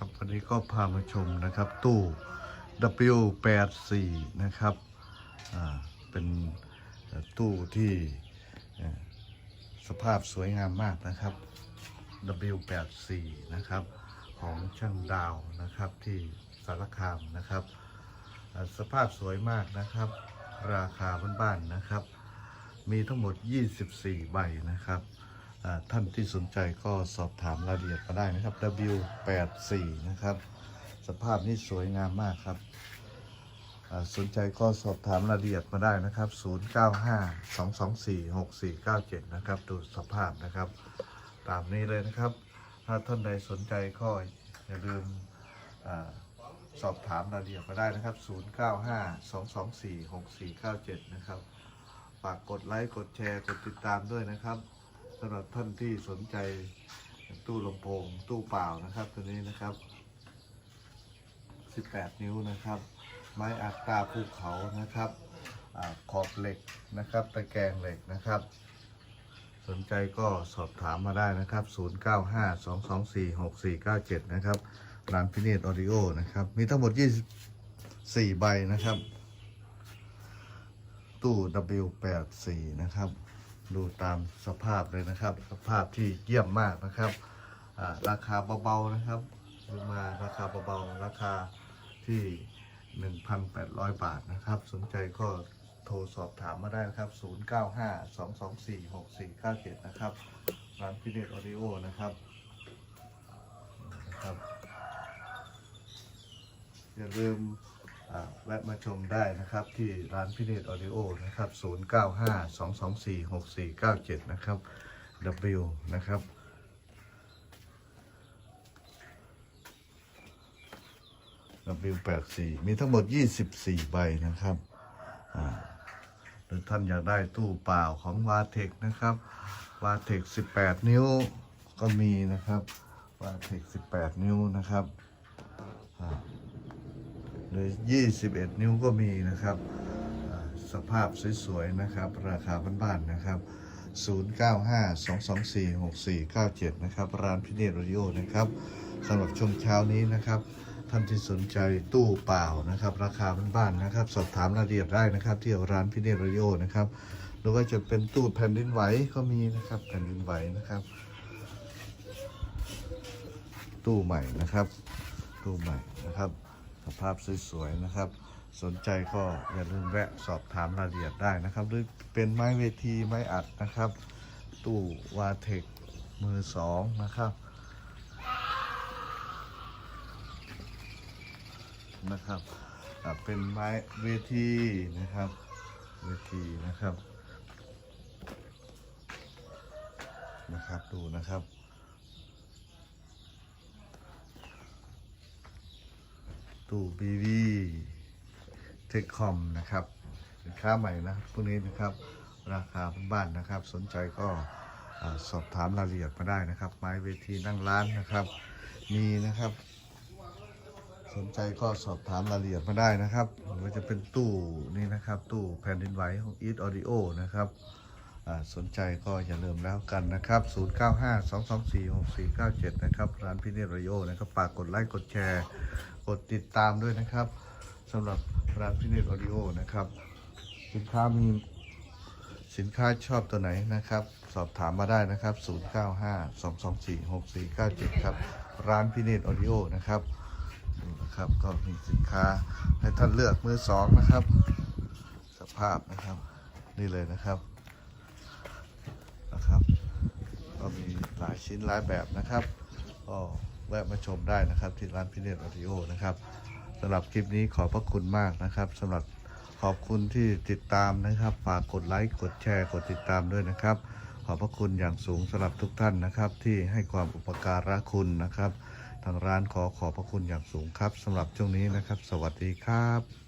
ครับวันนี้ก็พามาชมนะครับตู้ W84 นะครับเป็นตู้ที่สภาพสวยงามมากนะครับ W84 นะครับของช่างดาวนะครับที่สารคามนะครับ สภาพสวยมากนะครับ ราคาบ้านๆนะครับ มีทั้งหมด 24 ใบนะครับ ท่านที่สนใจก็สอบถามรายละเอียดมาได้นะครับ W84 นะครับ สภาพนี่สวยงามมากครับสนใจก็สอบถามรายละเอียดมาได้นะครับ 0952246497 นะครับ ดูสภาพนะครับ ตามนี้เลยนะครับ ถ้าท่านใดสนใจก็อย่าลืมอสอบถามรายละเอียดมาได้นะครับ 0952246497 นะครับ ฝากกดไลค์ กดแชร์ กดติดตามด้วยนะครับ สำหรับท่านที่สนใจตู้ลำโพงตู้เปล่านะครับ ตัวนี้นะครับ 18 นิ้วนะครับ ไม้อัดตาภูเขานะครับอขอบเหล็กนะครับ ตะแกรงเหล็กนะครับ สนใจก็สอบถามมาได้นะครับ 0952246497 นะครับร้านพิเนตออดิโอนะครับ มีทั้งหมด 24 ใบนะครับ ตู้ W84 นะครับ ดูตามสภาพเลยนะครับ สภาพที่เยี่ยมมากนะครับราคาเบาๆนะครับซื้อมาราคาเบาๆราคาที่ 1,800 บาทนะครับ สนใจก็โทรสอบถามมาได้นะครับ 0952246497 นะครับ ร้านพิเนตออดิโอนะครับนะครับ อย่าลืม แวะมาชมได้นะครับ ที่ร้านพิเนตออดิโอนะครับ 0952246497 นะครับ W นะครับ W84 มีทั้งหมด 24 ใบนะครับ หรือท่านอยากได้ตู้เปล่าของวาเทคนะครับ วาเทค18 นิ้วก็มีนะครับ วาเทค18 นิ้วนะครับ หรือ 21 นิ้วก็มีนะครับ สภาพสวยๆนะครับ ราคาบ้านๆนะครับ 0952246497 นะครับ ร้านพิเนตรดิโอนะครับสำหรับช่วงเช้านี้นะครับท่านที่สนใจตู้เปล่านะครับ ราคาบ้านๆนะครับ สอบถามรายละเอียดได้นะครับ ที่ร้านพิเนตรดิโอนะครับ หรือว่าจะเป็นตู้แผ่นดินไหวก็มีนะครับแผ่นดินไหวนะครับ ตู้ใหม่นะครับ ตู้ใหม่นะครับ ภาพสวยๆนะครับ สนใจก็อย่าลืมแวะสอบถามรายละเอียดได้นะครับ หรือเป็นไม้เวทีไม้อัดนะครับ ตู้วาเทคมือสองนะครับนะครับเป็นไม้เวทีนะครับเวทีนะครับนะครับดูนะครับ ตู้บีวีเทคคอมนะครับสินค้าใหม่นะพวกนี้นะครับ ราคาบ้านนะครับ สนใจก็อสอบถามรายละเอียดมาได้นะครับ ไม้เวทีนั่งร้านนะครับ มีนะครับ สนใจก็สอบถามรายละเอียดมาได้นะครับหรือว่าจะเป็นตู้นี่นะครับ ตู้แผ่นดินไหวของ Eat Audio นะครับสนใจก็อย่าลืมแล้วกันนะครับ 0952246497 นะครับ ร้านพิเนตรโยนะครับ ฝากกดไลค์ กดแชร์ ดติดตามด้วยนะครับสำหรับร้านพิเนตออดิโอนะครับ สินค้ามีสินค้าชอบตัวไหนนะครับ สอบถามมาได้นะครับ 0952246497 ครับ ร้านพิเนตออดิโอนะครับนี่นะครับก็มีสินค้าให้ท่านเลือกมือสองนะครับ สภาพนะครับ นี่เลยนะครับนะครับ ก็มีหลายชิ้นหลายแบบนะครับก็ แวะมาชมได้นะครับ ที่ร้านพิเนตออดิโอนะครับสำหรับคลิปนี้ขอบพระคุณมากนะครับสำหรับขอบคุณที่ติดตามนะครับ ฝากกดไลค์กดแชร์กดติดตามด้วยนะครับ ขอบพระคุณอย่างสูงสำหรับทุกท่านนะครับ ที่ให้ความอุปการะคุณนะครับ ทางร้านขอขอบพระคุณอย่างสูงครับสำหรับช่วงนี้นะครับ สวัสดีครับ